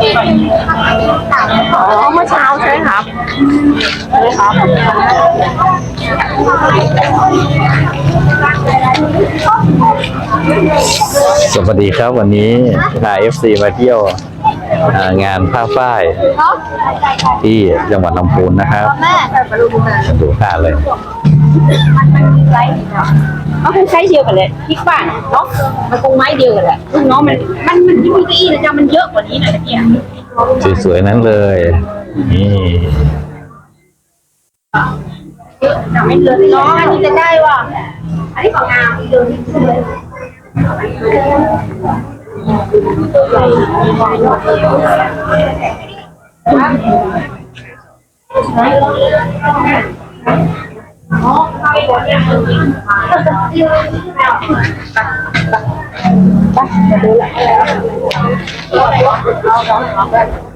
อ๋อเมื่อเช้าใช่ไหมครับใช่ไหมครับสวัสดีครับวันนี้พา FC มาเที่ยวอ่างานผ้าฝ้ายที่จังหวัดลำพูนนะครับแม่ดูผ้าเลย มันคงใช้เดียวกันเลยคิดว่าเนาะมันคงไม้เดียวกันแหละซึ่งเนาะมันมันมันมีเก้าอี้นะจ๊ะมันเยอะกว่านี้หน่อยนะเนี่ยสวยๆนั้นเลย นี่แต่ไม่เกินเนาะอันนี้จะได้ว่ะอันนี้ของงามเดิน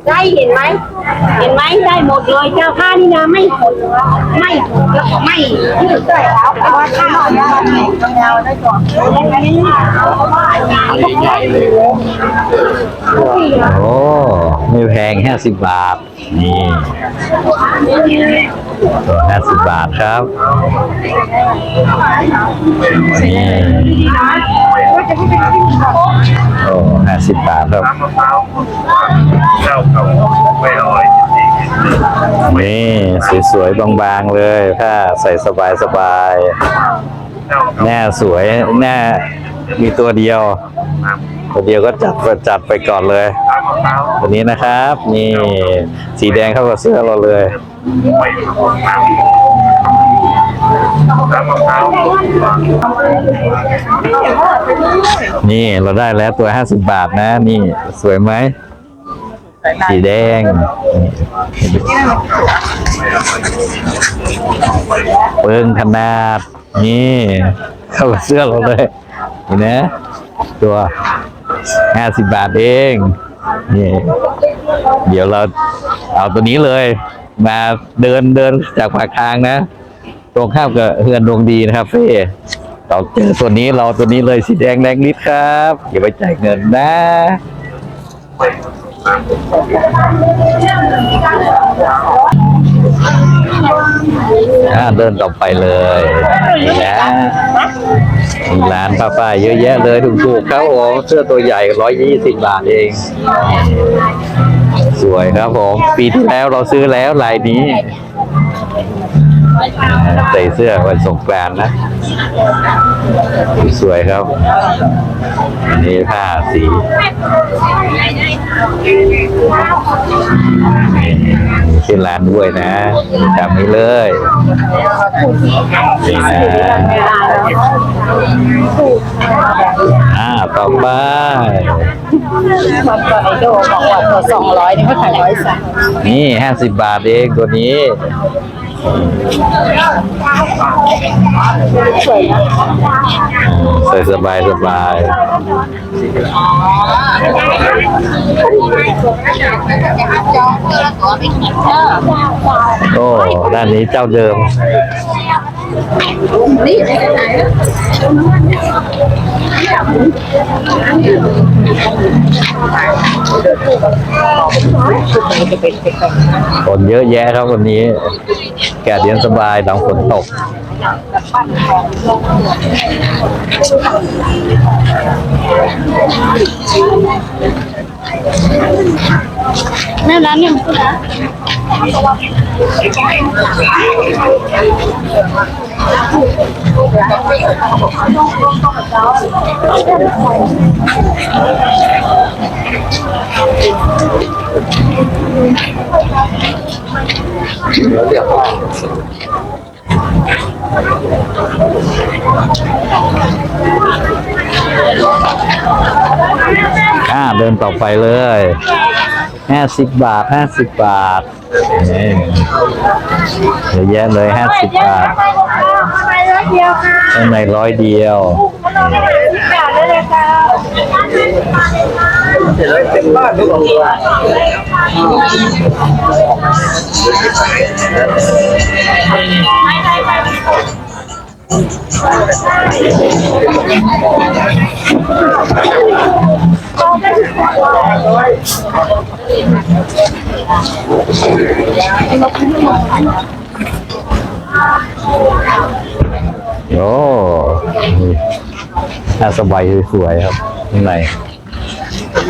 ได้เห็นไหม เห็นไหมได้หมดเลยเจ้าผ้านี่นะไม่หดไม่แล้วก็ไม่ยืดด้วยแล้วแต่ว่าข้าวเนี่ยยาวได้ก่อนใหญ่เลยโอ้ไม่แพงห้าสิบบาท นี่ ตัวห้าสิบบาทครับนี่โอ้ห้าสิบบาทครับนี่สวยๆบางๆเลยผ้าใส่สบายๆแน่สวยแน่มีตัวเดียวตัวเดียวก็จัดไปจัดไปก่อนเลย ตัวนี้นะครับ นี่สีแดงเข้ากับเสื้อเราเลย ไม่หมดน้ำน้ำมะพร้าวนี่เราได้แล้วตัวห้าสิบบาทนะ นี่สวยไหมสีแดงเปิงขนาด นี่เข้ากับเสื้อเราเลยนี่นะ ตัวห้าสิบบาทเอง นี่ เดี๋ยวเราเอาตัวนี้เลย มาเดินเดินจากปากทางนะตรงข้ามกับเฮือนดวงดีนะครับเฟ่เราเจอตัวนี้เราตัวนี้เลยสีแดงแดงนิดครับอย่าไปจ่ายเงินนะเดินต่อไปเลยนี่นะร้านผ้าฝ้าเยอะแยะเลยถูกๆครับผมเสื้อตัวใหญ่ร้อยยี่สิบบาทเอง สวยครับผม ปีที่แล้วเราซื้อแล้วลายนี้ ใส่เสื้อวันสงกรานต์นะ สวยครับ อันนี้ผ้าสีมีชื่อร้านด้วยนะจำนี้เลยนี่นะอ่าต่อไปวันก่อนไอโดบอกว่าตัวสองร้อยนี่ก็ขายร้อยสามนี่ห้าสิบบาทเองตัวนี้ สวยนะใส่สบายสบายโอ้ด้านนี้เจ้าเดิม นี่ได้ไหน ฝนเยอะแยะครับวันนี้ แกดเย็นสบายหลังฝนตกแม่ร้าน เนี่ยวอ่าเดินต่อไปเลยห้าสิบบาทห้าสิบบาทเยอะแยะเลยห้าสิบบาท อยเดียวค่ะข้างในร้อยเดียวสิบบาทได้เลยค่ะอ โอ้น่าสบายสวยๆครับข้างใน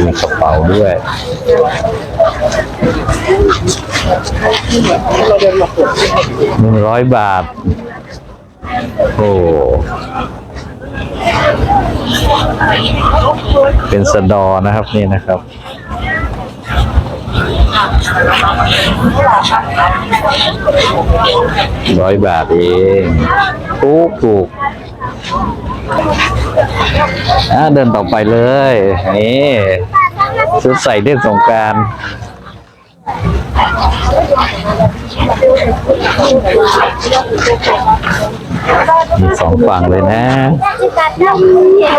มีกระเป๋าด้วยหนึ่งร้อยบาท โอ้เป็นสะดอนะครับนี่นะครับ ร้อยบาทเองถูกถูกอะเดินต่อไปเลยนี่ชุดใส่เล่นสงการมีสองฝั่งเลยนะ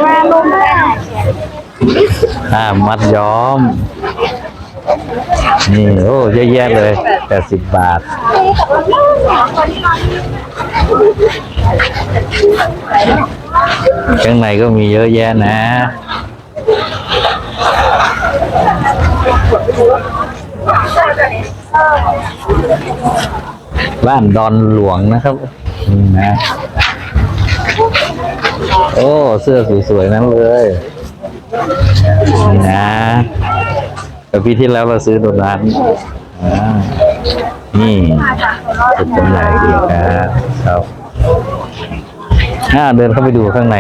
ห้าลงได้ห้ามัดย้อม นี่โอ้เยอะแยะเลยแปดสิบบาท ข้างในก็มีเยอะแยะนะบ้านดอนหลวงนะครับนี่นะโอ้ เสื้อสวยๆนั้นเลยนี่นะ แต่ปีที่แล้วเราซื้อตรงนั้นอ่านี่เป็นจำหน่ายดีครับครับอ่าเดินเข้าไปดูข้างใน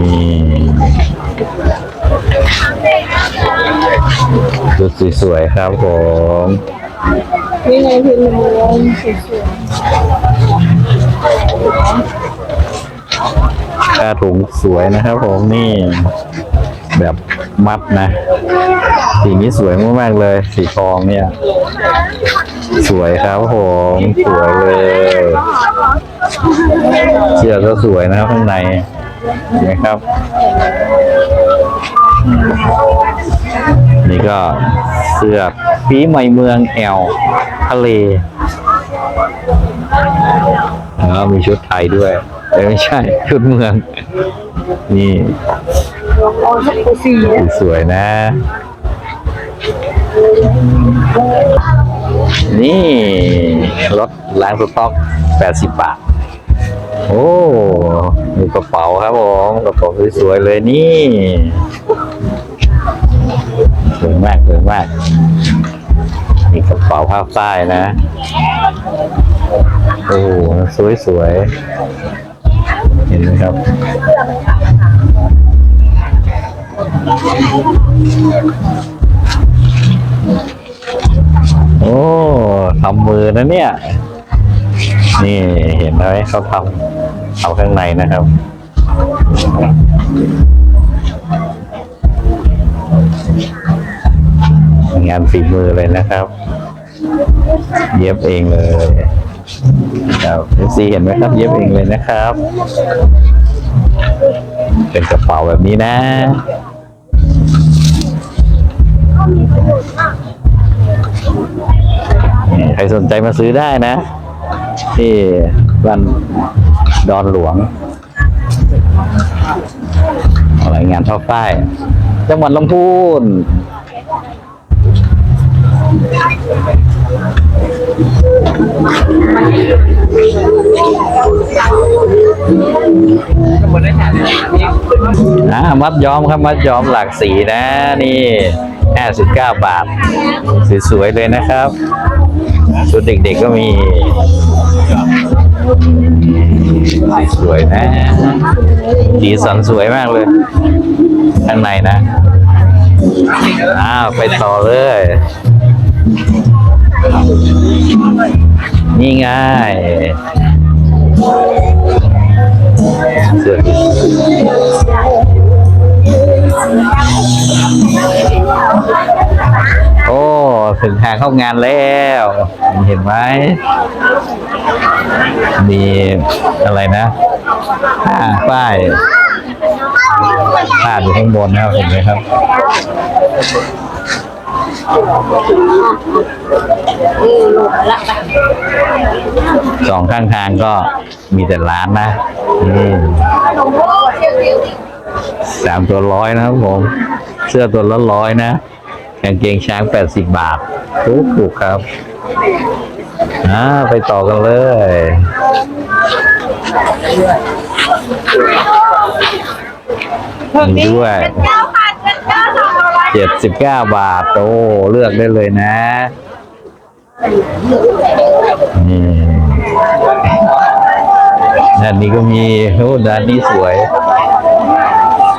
นี่ชุดสวยๆครับผมนี่ไงพี่มันลงสวยกาถุงสวยนะครับผมนี่ แบบมัดนะ สีนี้สวยมากๆเลย สีทองเนี่ย สวยครับผมสวยเลยเสื้อก็สวยนะครับข้างในเห็นไหมครับ นี่ก็เสื้อปีใหม่เมืองแอลทะเลแล้วมีชุดไทยด้วยเอ้ยไม่ใช่ ชุดเมือง นี่ สีสวยนะ นี่รถล้างสต็อก 80 บาท โอ้มีกระเป๋าครับผมกระเป๋าสวยๆเลยนี่สวยมากสวยมากมีกระเป๋าผ้าฝ้ายนะ โอ้สวยๆเห็นไหมครับ โอ้ทำมือนะเนี่ย นี่เห็นไหมเขาทำทำข้างในนะครับงานฝีมือเลยนะครับ เย็บเองเลยครับเอซีเห็นไหมครับ เย็บเองเลยนะครับ เป็นกระเป๋าแบบนี้นะ ใครสนใจมาซื้อได้นะ ที่บ้านดอนหลวงอะไรงานท่อฝ้าย จังหวัดลำพูน อ่ามัดย้อมครับมัดย้อมหลากสีนะนี่ห้าสิบาบาท สวยๆเลยนะครับชุดเด็กๆก็มี สวยนะสีสันสวยมากเลย ข้างในนะ อ้าว ไปต่อเลย นี่ไงเสื้อโอ้ถึงทางเข้างานแล้ว เห็นไหมมีอะไรนะผ้าป้ายผ้าอยู่ข้างบนนะครับเห็นไหมครับ สองข้างทางก็มีแต่ร้านนะนี่สามตัวร้อยนะครับผม เสื้อตัวละร้อยนะกางเกงช้างแปดสิบบาทถูกถูกครับอ่าไปต่อกันเลยมีด้วยเก้าพันเป็นเก้าสองร้อย เจ็ดสิบเก้าบาทโอ้เลือกได้เลยนะนี่ด้านนี้ก็มีโอ้ด้านนี้สวย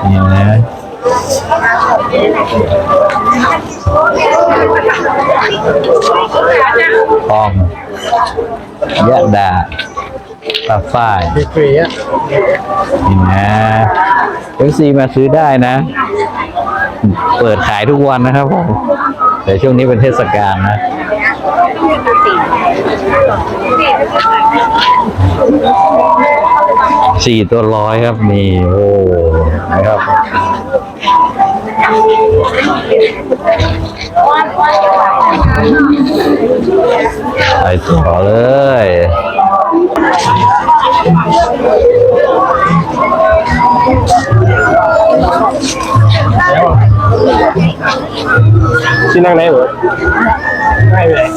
นี่นะทองยะดาปลาฝ้ายฟรีอะนี่นะเอฟซีมาซื้อได้นะ เปิดขายทุกวันนะครับผมแต่ช่วงนี้เป็นเทศกาลนะสี่ตัวร้อยครับนี่ โอ้นะครับไปต่อเลย ที่นั่งไหนเหรอไม่เลย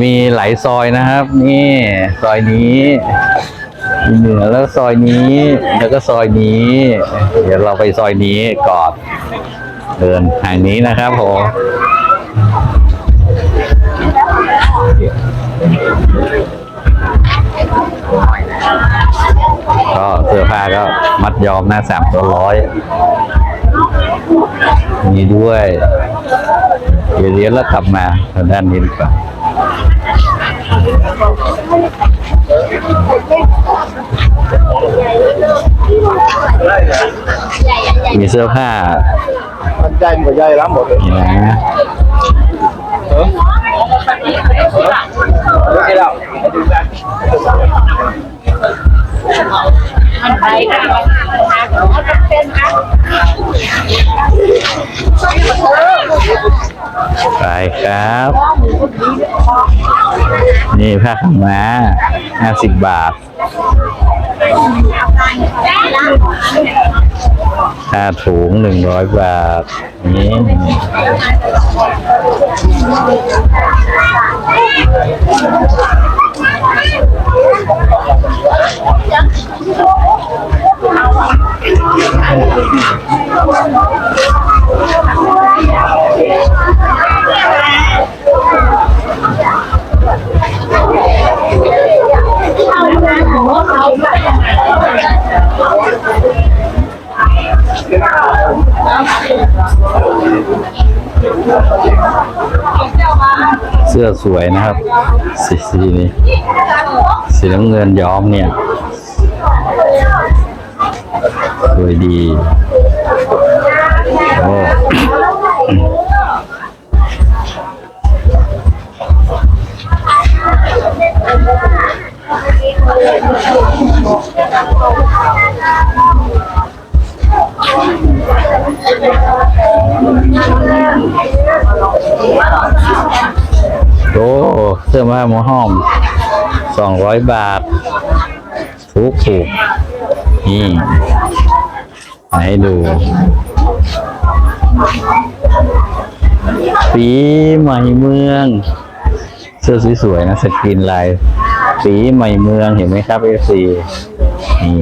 มีหลายซอยนะครับ นี่ซอยนี้เหนือแล้วซอยนี้ แล้วก็ซอยนี้ เดี๋ยวเราไปซอยนี้ก่อนเดินทางนี้นะครับผม สื้อผ้าก็มัดยอมหน้าสามตัวร้อยมีด้วยเดี๋ยวเดี๋ยวแล้วกลับมาทางด้านนี้ดีกว่ามีเสื้อผ้ามันใจมันก็ใหญ่ล้ำหมดเลยนี่นะ ไปค่ะเป็นค่ะไปครับ นี่ผ้าขาวม้าห้าสิบบาทค่าถุงหนึ่งร้อยบาท นี่ 唱山歌好比唱大戏， เสื้อสวยนะครับ สีสีนี้สีน้ำเงินย้อมเนี่ย สวยดีโอ้ โอ้เสื้อผ้าหมอห้อมสองร้อยบาทถูกถูกนี่ให้ดูปีใหม่เมือง เสื้อสวยๆนะสกรีนลายปีใหม่เมืองเห็นไหมครับเอฟซีนี่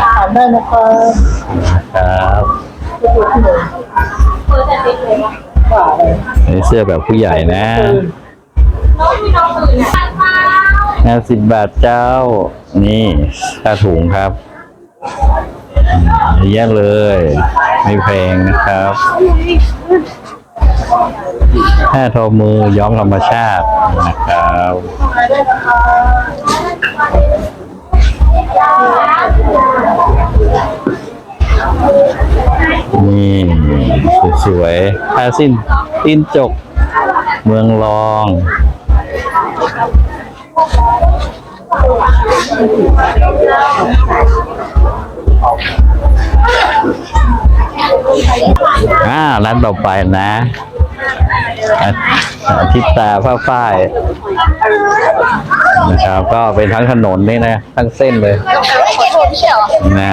ถามได้นะคะครับ นะอันนี้เสื้อแบบผู้ใหญ่นะห้าสิบบาทเจ้า นี่ค่าถุงครับเยอะเลย ไม่แพงนะครับผ้าทอมือย้อมธรรมชาตินะครับ นี่สวยๆผ้าสิ้นติ้นจก เมืองรอง อ่าร้านต่อไปนะอาอาทิตตาผ้าฝ้ายนะครับ ก็เป็นทั้งถนนนี่นะ ทั้งเส้นเลยนะ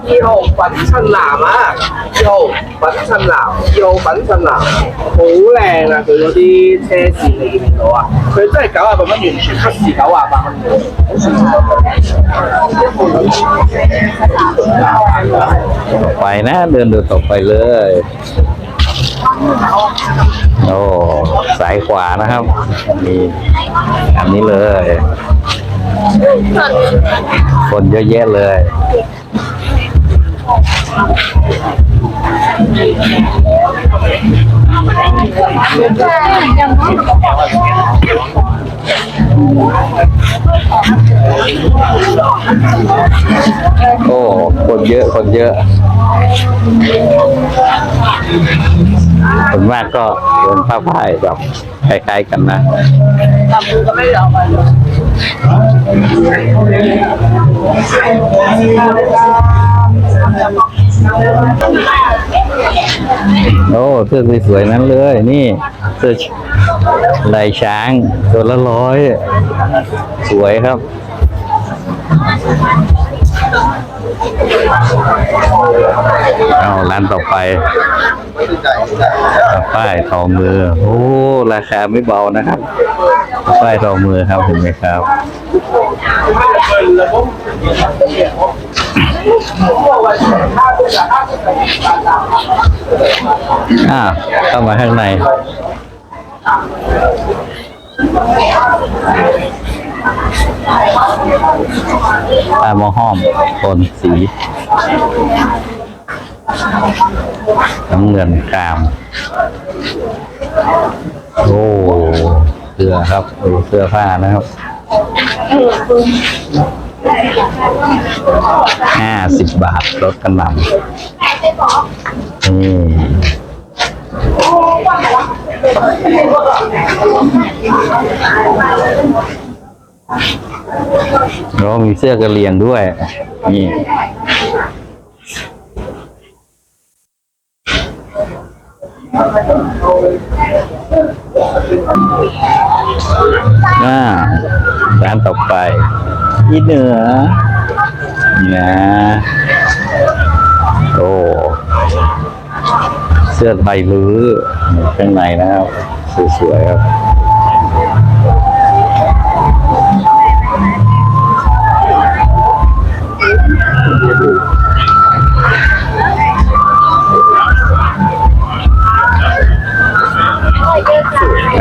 ฮะเป็นนะ 以后以后粉衬蓝啊，以后粉衬蓝，以后粉衬蓝，好靓啊！佢嗰啲车线你见唔见到啊？佢真系九廿八蚊，完全黑市九廿八蚊嘅。 ไปนะเดินดูต่อไปเลย โอ้สายขวานะครับนี่อันนี้เลย คนเยอะแยะเลย โอ้ คนเยอะ คนเยอะส่วนมากก็เป็นผ้าผ้ายแบบคล้ายๆกันนะ โอ้เสื้อสวยๆนั้นเลย นี่เสื้อลายช้างตัวละร้อย สวยครับเอาร้านต่อไปป้ายทอมือ โอ้ ราคาไม่เบานะครับ ป้ายทอมือครับเห็นไหมครับ อ่าเข้ามาข้างในตามอห้อมโทนสีน้ำเงินกาม โอ้เสื้อครับดูเสื้อผ้านะครับ ห้าสิบบาทลดกันหนำนี่แล้วมีเสื้อกระเหรียงด้วย นี่อ่าร้านต่อไป อีเหนือนี่นะโอ้เสื้อใบลื้อข้างในนะครับสวยๆครับ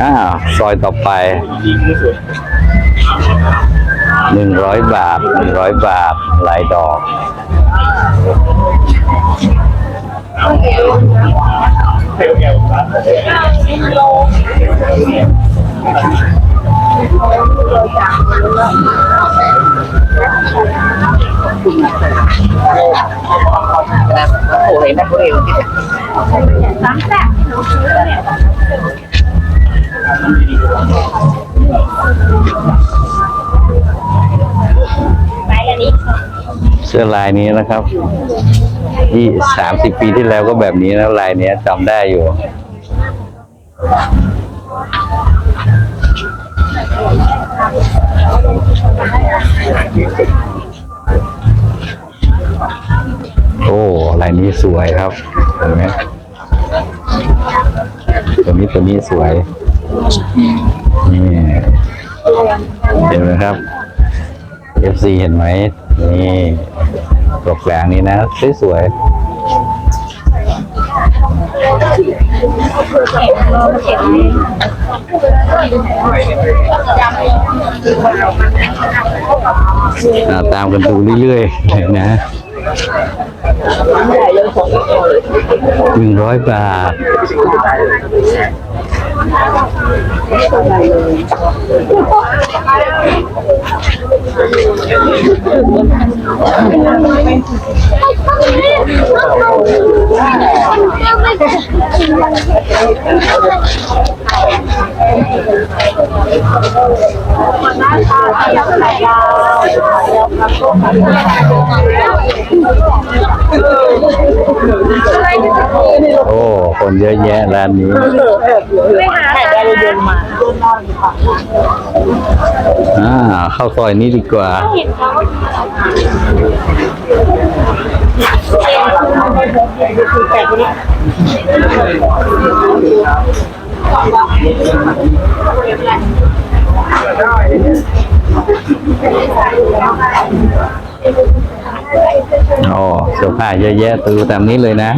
อ้าวซอยต่อไป หนึ่งร้อยบาทหนึ่งร้อยบาทหลายดอกเเสื้อลายนี้นะครับที่สามสิบปีที่แล้วก็แบบนี้นะลายเนี้ยจำได้อยู่ โอ้ลายนี้สวยครับเห็นไหมตัวนี้ตัวนี้สวยนี่เห็นไหมครับ FC เห็นไหมนี่ตกแหลงนี้นะสวยๆตามกันดูเรื่อยๆนะหนึ่งร้อยบาท เโอ้คนเยอะแยะร้านนี้อ่าเข้าซอยนี้ดีกว่าโอ้เสื้อผ้าเยอะแยะตูตามนี้เลยนะ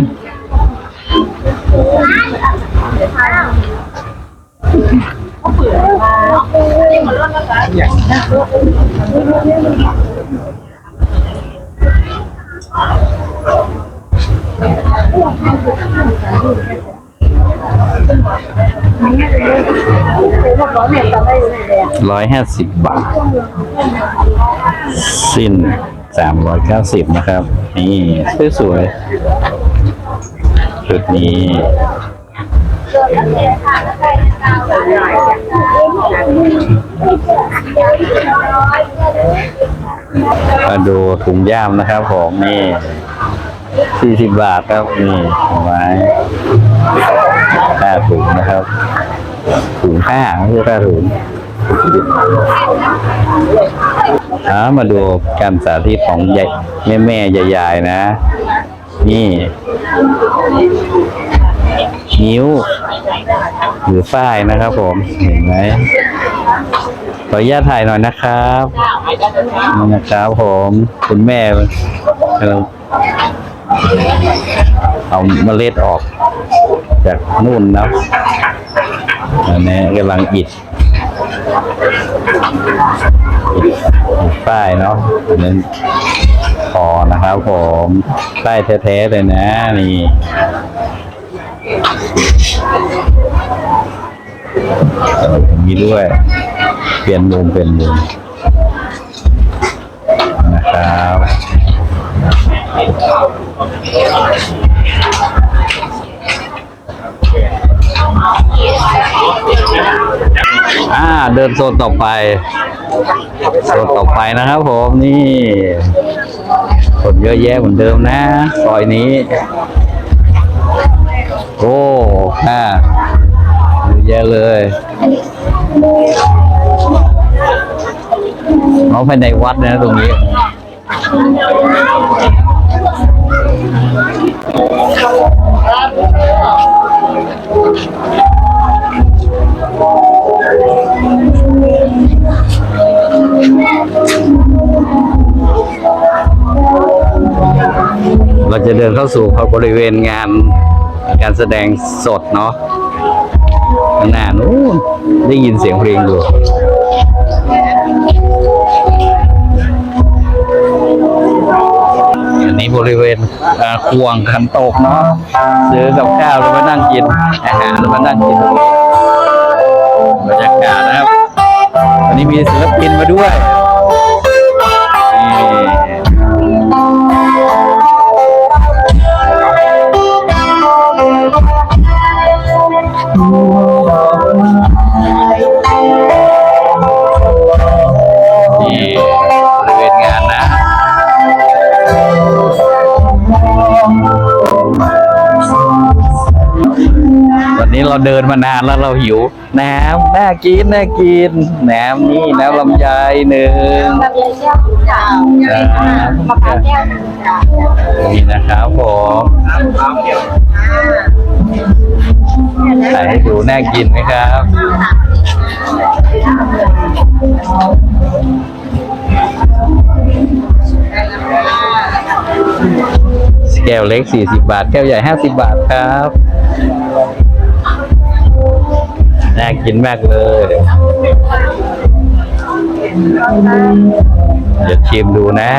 ร้อยห้าสิบบาท สิ้นสามร้อยเก้าสิบนะครับ นี่ สวยๆ ชุดนี้มาดูถุงย่ามนะครับผมนี่สี่สิบบาทครับนี่ถุงไม้ห้าถุงนะครับถุงผ้าไม่ใช่ผ้าถุงอ่ามาดูการสาธิตของยายแม่แม่ๆยายๆนะ นี่ นิ้ว หรือฝ้ายนะครับผม เห็นไหมขออนุญาตถ่ายหน่อยนะครับนี่นะครับผม คุณแม่กำลังเอาเมล็ดออก จากนู่นนะอันนี้กำลังอิดป้ายเนาะอันนั้น อนะครับผมป้แท้ๆเลยนะนี่เอออย่างนี้ด้วย เปลี่ยนมุมเปลี่ยนมุมนะครับอ่าเดินโซนต่อไปโซนต่อไปนะครับผมนี่ คนเยอะแยะเหมือนเดิมนะ ซอยนี้ โอ้ค่ะเยอะแยะเลยเขาภายในวัดนะตรงนี้ เข้าสู่บริเวณงานการแสดงสดเนาะข้างหน้านู้นได้ยินเสียงเพลงอยู่อันนี้บริเวณอ่าควงขันโตกเนาะซื้อกับข้าวแล้วมานั่งกิน อาหารแล้วมานั่งกินบรรยากาศนะครับ วันนี้มีศิลปินมาด้วย เราเดินมานานแล้วเราหิว น้ำน่ากินน่ากิน น้ำนี่น้ำลำไยหนึ่งแบบยายแก้วจ้ามะพร้าวแก้วจ้านี่นะครับผมถ่ายให้ดูน่ากินไหมครับแก้วเล็ก 40 บาท แก้วใหญ่ 50 บาทครับ น่ากินมากเลย เดี๋ยวชิมดูนะ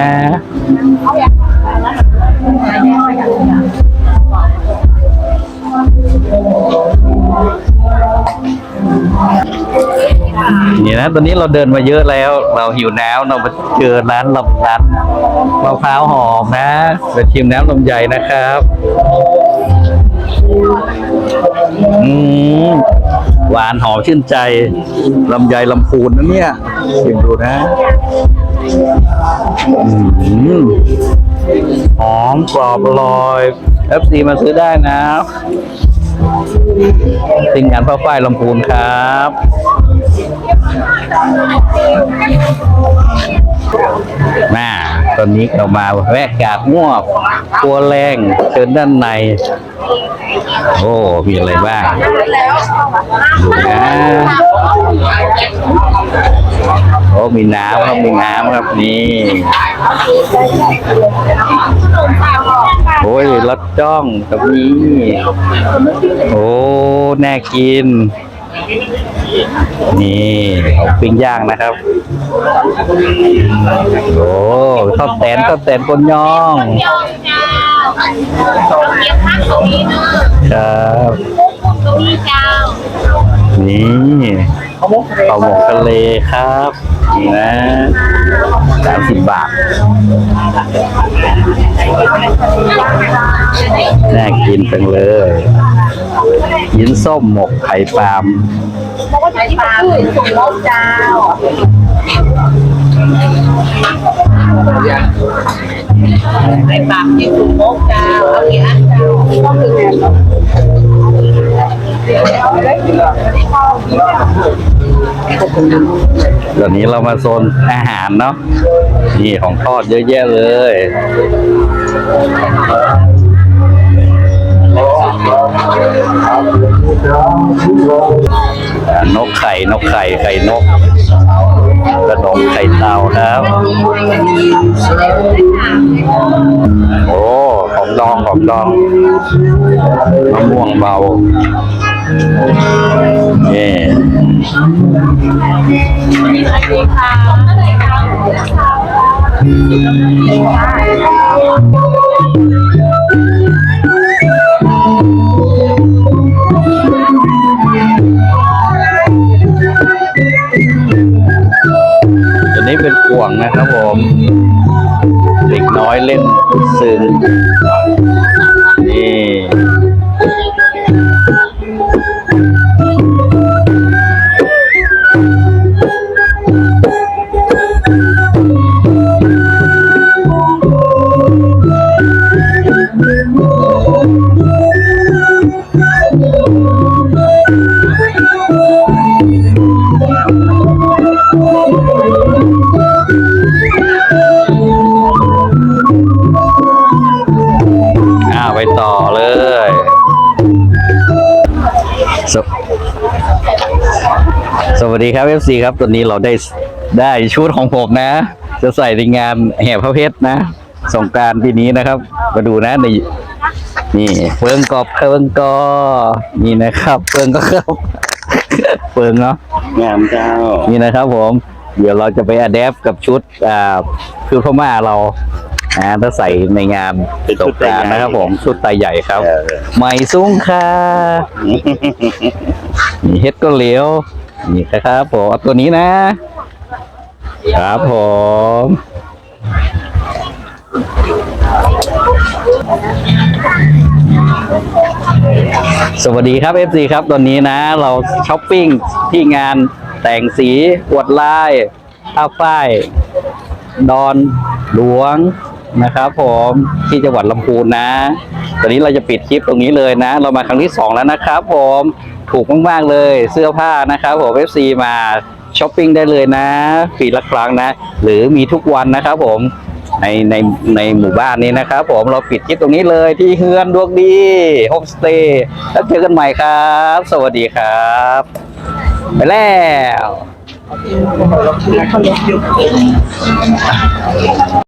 นี่นะตอนนี้เราเดินมาเยอะแล้ว เราหิวน้ำเรามาเจอร้านลำร้านมะพร้าวหอมนะไปชิมน้ำลำไยนะครับ อืม หวานหอมชื่นใจลำไยลำพูนนะเนี่ยชิมดูนะหอมกรอบอร่อย FC มาซื้อได้นะทีมงานพ่อฝ้ายลำพูนครับ มาตอนนี้เรามาแวะกาดง่วงตัวแรงเชิญด้านใน โอ้ มีอะไรบ้างดูนะโอ้มีน้ำครับมีน้ำครับนี่โอ้ยรสจ้องกับนี้ โอ้น่ากิน นี่ของปิ้งย่างนะครับโอ้ข้าวแตนข้าวแตนคนย่องยองเจ้าเก็บพักตรงนี้เนอะครับตรงนี้เจ้านี่ข้าวหมกทะเลครับนี่นะสามสิบบาทน่ากินจังเลย ยินส้มหมกไข่ปลาล์มบอกว่าจะกินปลาคือส่งลกเจ้าไอ้ปากกินส่งโลกเจ้าเอากี่อันเจ้าต้องถึงแลเดี๋ยวนี้เรามาโซนอาหารเนาะนี่ของทอดเยอะแยะเลย นกไข่ นกไข่ ไข่นกกระดองไข่เต่าครับโอ้ของดองของดองมะม่วงเบานี่ เป็นก่วงนะครับผม เด็กน้อยเล่นซึ้ง ดีครับ FC ครับตัวนี้เราได้ได้ชุดของผมนะ จะใส่ในงานแห่พระเพชรนะสงกรารปีนี้นะครับ มาดูนะในนี่เฟิงกอบเฟิงกอนี่นะครับเฟิงก็ครับเฟิงเนาะงามเจ้านี่นะครับผม เดี๋ยวเราจะไปอัดแอปกับชุดอ่าชุดพม่าเราอ่าถ้าใส่ในงานเป็นสชุงดกไตรารใหญ่นะครับ ผมชุดไตใหญ่ครับเออใหม่ซุ้งค่ะนี่เฮ็ดก็เหลียว นี่ครับผมเอาตัวนี้นะ ครับผมสวัสดีครับ FC ครับตอนนี้นะ เราช้อปปิ้งที่งานแต่งสีอวดลายผ้าฝ้าย ดอนหลวงนะครับผมที่จังหวัดลำพูนนะ ตอนนี้เราจะปิดคลิปตรงนี้เลยนะ เรามาครั้งที่สองแล้วนะครับผม ถูกมากๆเลยเสื้อผ้านะครับผม FC มาช้อปปิ้งได้เลยนะปีละครั้งนะ หรือมีทุกวันนะครับผมในในในหมู่บ้านนี้นะครับผมเราปิดคลิปตรงนี้เลยที่เฮือนดวงดีโฮมสเตย์แล้วเจอกันใหม่ครับ สวัสดีครับ ไปแล้ว